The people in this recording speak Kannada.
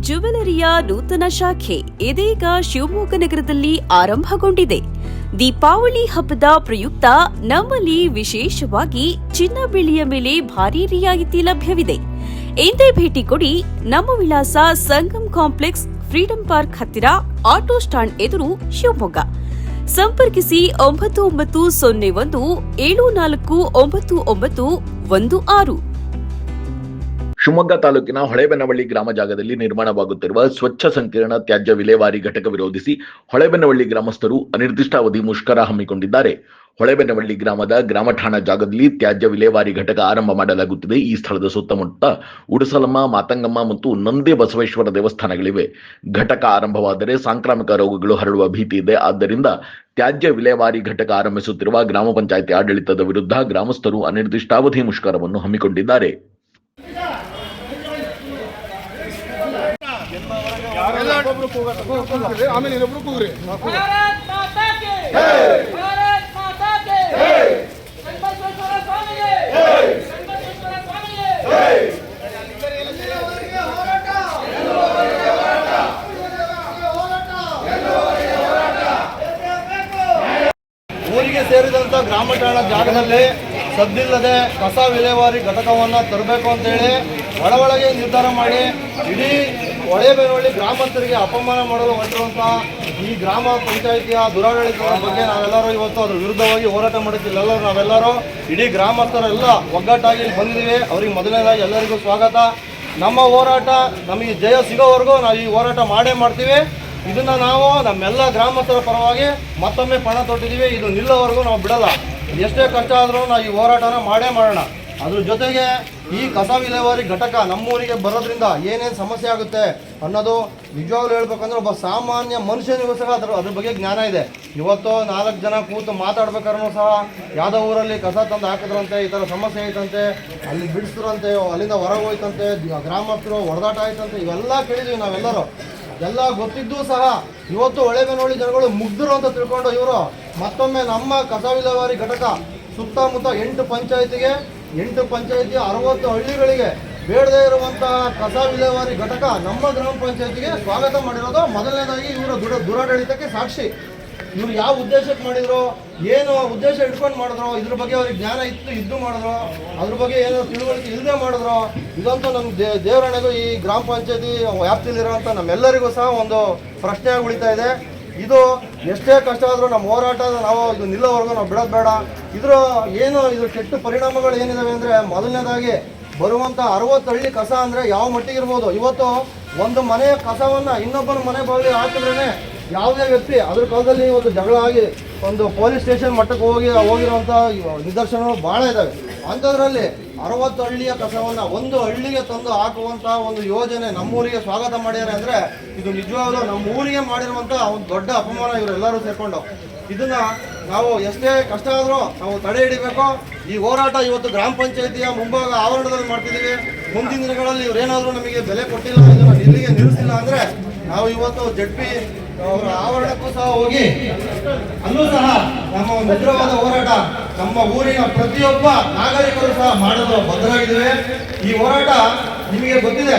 ಜುವೆಲರಿಯ ನೂತನ ಶಾಖೆ ಇದೀಗ ಶಿವಮೊಗ್ಗ ನಗರದಲ್ಲಿ ಆರಂಭಗೊಂಡಿದೆ. ದೀಪಾವಳಿ ಹಬ್ಬದ ಪ್ರಯುಕ್ತ ನಮ್ಮಲ್ಲಿ ವಿಶೇಷವಾಗಿ ಚಿನ್ನ ಬೆಳ್ಳಿಯ ಮೇಲೆ ಭಾರಿ ರಿಯಾಯಿತಿ ಲಭ್ಯವಿದೆ. ಎಂದೇ ಭೇಟಿ ಕೊಡಿ ನಮ್ಮ ವಿಳಾಸ ಸಂಗಮ್ ಕಾಂಪ್ಲೆಕ್ಸ್, ಫ್ರೀಡಂ ಪಾರ್ಕ್ ಹತ್ತಿರ, ಆಟೋ ಸ್ಟಾಂಡ್ ಎದುರು ಶಿವಮೊಗ್ಗ. ಸಂಪರ್ಕಿಸಿ ಒಂಬತ್ತು ಒಂಬತ್ತು ಸೊನ್ನೆ ಒಂದು ಏಳು ನಾಲ್ಕು ಒಂಬತ್ತು ಒಂಬತ್ತು ಒಂದು ಆರು. ಶಿವಮೊಗ್ಗ ತಾಲೂಕಿನ ಹೊಳೆಬೆನವಳ್ಳಿ ಗ್ರಾಮ ಜಾಗದಲ್ಲಿ ನಿರ್ಮಾಣವಾಗುತ್ತಿರುವ ಸ್ವಚ್ಛ ಸಂಕೀರ್ಣ ತ್ಯಾಜ್ಯ ವಿಲೇವಾರಿ ಘಟಕ ವಿರೋಧಿಸಿ ಹೊಳೆಬೆನವಳ್ಳಿ ಗ್ರಾಮಸ್ಥರು ಅನಿರ್ದಿಷ್ಟಾವಧಿ ಮುಷ್ಕರ ಹಮ್ಮಿಕೊಂಡಿದ್ದಾರೆ. ಹೊಳೆಬೆನವಳ್ಳಿ ಗ್ರಾಮದ ಗ್ರಾಮ ಠಾಣಾ ಜಾಗದಲ್ಲಿ ತ್ಯಾಜ್ಯ ವಿಲೇವಾರಿ ಘಟಕ ಆರಂಭ ಮಾಡಲಾಗುತ್ತಿದೆ. ಈ ಸ್ಥಳದ ಸುತ್ತಮುತ್ತ ಉಡಸಲಮ್ಮ, ಮಾತಂಗಮ್ಮ ಮತ್ತು ನಂದಿ ಬಸವೇಶ್ವರ ದೇವಸ್ಥಾನಗಳಿವೆ. ಘಟಕ ಆರಂಭವಾದರೆ ಸಾಂಕ್ರಾಮಿಕ ರೋಗಗಳು ಹರಡುವ ಭೀತಿ ಇದೆ. ಆದ್ದರಿಂದ ತ್ಯಾಜ್ಯ ವಿಲೇವಾರಿ ಘಟಕ ಆರಂಭಿಸುತ್ತಿರುವ ಗ್ರಾಮ ಪಂಚಾಯಿತಿ ಆಡಳಿತದ ವಿರುದ್ಧ ಗ್ರಾಮಸ್ಥರು ಅನಿರ್ದಿಷ್ಟಾವಧಿ ಮುಷ್ಕರವನ್ನು ಹಮ್ಮಿಕೊಂಡಿದ್ದಾರೆ ಎಲ್ಲ ಒಬ್ಬೊಬ್ರು ಕೂಗ್ರಿ ಆಮೇಲೆ ಊರಿಗೆ ಸೇರಿದಂತ ಗ್ರಾಮ ಠಾಣ ಜಾಗದಲ್ಲಿ ಸದ್ದಿಲ್ಲದೆ ಕಸ ವಿಲೇವಾರಿ ಘಟಕವನ್ನು ತರಬೇಕು ಅಂತೇಳಿ ಒಳಗೆ ನಿರ್ಧಾರ ಮಾಡಿ ಇಡೀ ಹೊಳೆಬೇನಹಳ್ಳಿ ಗ್ರಾಮಸ್ಥರಿಗೆ ಅಪಮಾನ ಮಾಡಲು ಹೊರಟಿರುವಂತಹ ಈ ಗ್ರಾಮ ಪಂಚಾಯಿತಿಯ ದುರಾಡಳಿತದ ಬಗ್ಗೆ ನಾವೆಲ್ಲರೂ ಇವತ್ತು ಅದ್ರ ವಿರುದ್ಧವಾಗಿ ಹೋರಾಟ ಮಾಡುತ್ತಿಲ್ಲ. ಎಲ್ಲರೂ ನಾವೆಲ್ಲರೂ ಇಡೀ ಗ್ರಾಮಸ್ಥರೆಲ್ಲ ಒಗ್ಗಟ್ಟಾಗಿ ಬಂದಿದ್ದೀವಿ. ಅವರಿಗೆ ಮೊದಲನೇದಾಗಿ ಎಲ್ಲರಿಗೂ ಸ್ವಾಗತ. ನಮ್ಮ ಹೋರಾಟ, ನಮಗೆ ಜಯ ಸಿಗೋವರೆಗೂ ನಾವು ಈ ಹೋರಾಟ ಮಾಡೇ ಮಾಡ್ತೀವಿ. ಇದನ್ನು ನಾವು ನಮ್ಮೆಲ್ಲ ಗ್ರಾಮಸ್ಥರ ಪರವಾಗಿ ಮತ್ತೊಮ್ಮೆ ಪಣ ತೊಟ್ಟಿದ್ದೀವಿ. ಇದು ನಿಲ್ಲೋವರೆಗೂ ನಾವು ಬಿಡಲ್ಲ. ಎಷ್ಟೇ ಆದರೂ ನಾವು ಈ ಹೋರಾಟನ ಮಾಡೇ ಮಾಡೋಣ. ಅದ್ರ ಜೊತೆಗೆ ಈ ಕಸ ವಿಲೇವಾರಿ ಘಟಕ ನಮ್ಮೂರಿಗೆ ಬರೋದ್ರಿಂದ ಏನೇನು ಸಮಸ್ಯೆ ಆಗುತ್ತೆ ಅನ್ನೋದು ನಿಜವಾಗ್ಲೂ ಹೇಳ್ಬೇಕಂದ್ರೆ ಒಬ್ಬ ಸಾಮಾನ್ಯ ಮನುಷ್ಯನಿಗೂ ಸಹ ಅದ್ರ ಅದ್ರ ಬಗ್ಗೆ ಜ್ಞಾನ ಇದೆ. ಇವತ್ತು ನಾಲ್ಕು ಜನ ಕೂತು ಮಾತಾಡ್ಬೇಕಾದ್ರೂ ಸಹ ಯಾವುದೋ ಊರಲ್ಲಿ ಕಸ ತಂದು ಹಾಕಿದ್ರಂತೆ, ಈ ಥರ ಸಮಸ್ಯೆ ಐತಂತೆ, ಅಲ್ಲಿ ಬಿಡಿಸಿದ್ರಂತೆ, ಅಲ್ಲಿಂದ ಹೊರಗೆ ಹೋಯ್ತಂತೆ, ಗ್ರಾಮಸ್ಥರು ಹೊಡೆದಾಟ ಆಯ್ತಂತೆ, ಇವೆಲ್ಲ ಕೇಳಿದ್ವಿ ನಾವೆಲ್ಲರೂ. ಎಲ್ಲ ಗೊತ್ತಿದ್ದೂ ಸಹ ಇವತ್ತು ಹೊಳೆಬೆನ್ನೋಳಿ ಜನಗಳು ಮುಗ್ಧರು ಅಂತ ತಿಳ್ಕೊಂಡು ಇವರು ಮತ್ತೊಮ್ಮೆ ನಮ್ಮ ಕಸ ವಿಲೇವಾರಿ ಘಟಕ ಸುತ್ತಮುತ್ತ ಎಂಟು ಪಂಚಾಯತಿಗೆ ಎಂಟು ಪಂಚಾಯತಿ ಅರವತ್ತು ಹಳ್ಳಿಗಳಿಗೆ ಬೇಡದೇ ಇರುವಂತಹ ಕಸ ವಿಲೇವಾರಿ ಘಟಕ ನಮ್ಮ ಗ್ರಾಮ ಪಂಚಾಯತಿಗೆ ಸ್ವಾಗತ ಮಾಡಿರೋದು. ಮೊದಲನೇದಾಗಿ ಇವರ ದುರ ದುರಾಡಳಿತಕ್ಕೆ ಸಾಕ್ಷಿ. ಇವ್ರು ಯಾವ ಉದ್ದೇಶಕ್ಕೆ ಮಾಡಿದ್ರು, ಏನು ಉದ್ದೇಶ ಇಟ್ಕೊಂಡು ಮಾಡಿದ್ರು, ಇದ್ರ ಬಗ್ಗೆ ಅವ್ರಿಗೆ ಜ್ಞಾನ ಇತ್ತು, ಇದ್ದು ಮಾಡಿದ್ರು, ಅದ್ರ ಬಗ್ಗೆ ಏನೋ ತಿಳುವಳಿಕೆ ಇಲ್ಲದೆ ಮಾಡಿದ್ರು, ಇದಂತೂ ನಮ್ಮ ದೇ ದೇವರಣೆಗೂ ಈ ಗ್ರಾಮ ಪಂಚಾಯತಿ ವ್ಯಾಪ್ತಿಲಿರುವಂಥ ನಮ್ಮೆಲ್ಲರಿಗೂ ಸಹ ಒಂದು ಪ್ರಶ್ನೆಯಾಗಿ ಉಳಿತಾ ಇದೆ. ಇದು ಎಷ್ಟೇ ಕಷ್ಟ ಆದರೂ ನಮ್ಮ ಹೋರಾಟ, ನಾವು ಇದು ನಿಲ್ಲೋವರೆಗೂ ನಾವು ಬಿಡೋದು ಬೇಡ. ಇದ್ರ ಏನು, ಇದು ಕೆಟ್ಟ ಪರಿಣಾಮಗಳು ಏನಿದಾವೆ ಅಂದರೆ ಮೊದಲನೇದಾಗಿ ಬರುವಂಥ ಅರವತ್ತು ಹಳ್ಳಿ ಕಸ ಅಂದರೆ ಯಾವ ಮಟ್ಟಿಗೆ ಇರ್ಬೋದು? ಇವತ್ತು ಒಂದು ಮನೆಯ ಕಸವನ್ನು ಇನ್ನೊಬ್ಬನ ಮನೆ ಬಾಗಿಲಿಗೆ ಹಾಕಿದ್ರೇ ಯಾವುದೇ ವ್ಯಕ್ತಿ ಅದ್ರ ಕಾಲದಲ್ಲಿ ಇವತ್ತು ಜಗಳ ಆಗಿ ಒಂದು ಪೊಲೀಸ್ ಸ್ಟೇಷನ್ ಮಟ್ಟಕ್ಕೆ ಹೋಗಿ ಹೋಗಿರುವಂಥ ನಿದರ್ಶನಗಳು ಭಾಳ ಇದ್ದಾವೆ ಅಂಥದ್ರಲ್ಲಿ ಅರವತ್ತು ಹಳ್ಳಿಯ ಕಸವನ್ನು ಒಂದು ಹಳ್ಳಿಗೆ ತಂದು ಹಾಕುವಂಥ ಒಂದು ಯೋಜನೆ ನಮ್ಮೂರಿಗೆ ಸ್ವಾಗತ ಮಾಡ್ಯಾರೆ ಅಂದರೆ ಇದು ನಿಜವಾಗ್ಲೂ ನಮ್ಮೂರಿಗೆ ಮಾಡಿರುವಂಥ ಒಂದು ದೊಡ್ಡ ಅಪಮಾನ ಇವರೆಲ್ಲರೂ ಸೇರ್ಕೊಂಡು ಇದನ್ನ ನಾವು ಎಷ್ಟೇ ಕಷ್ಟ ಆದರೂ ನಾವು ತಡೆ ಹಿಡಿಬೇಕು. ಈ ಹೋರಾಟ ಇವತ್ತು ಗ್ರಾಮ ಪಂಚಾಯತಿಯ ಮುಂಭಾಗ ಆವರಣದಲ್ಲಿ ಮಾಡ್ತಿದ್ದೀವಿ ಮುಂದಿನ ದಿನಗಳಲ್ಲಿ ಇವರೇನಾದರೂ ನಮಗೆ ಬೆಲೆ ಕೊಟ್ಟಿಲ್ಲ, ಇದನ್ನು ಇಲ್ಲಿಗೆ ನಿಲ್ಲಿಸಿಲ್ಲ ಅಂದರೆ ನಾವು ಇವತ್ತು ಜಡ್ ಪಿ ಅವರ ಆವರಣಕ್ಕೂ ಸಹ ಹೋಗಿ, ಅಲ್ಲೂ ಸಹ ನಮ್ಮ ಒಂದು ಉಗ್ರವಾದ ಹೋರಾಟ ನಮ್ಮ ಊರಿನ ಪ್ರತಿಯೊಬ್ಬ ನಾಗರಿಕರು ಸಹ ಮಾಡಲು ಬದ್ಧರಾಗಿದ್ದೇವೆ ಈ ಹೋರಾಟ ನಿಮಗೆ ಗೊತ್ತಿದೆ.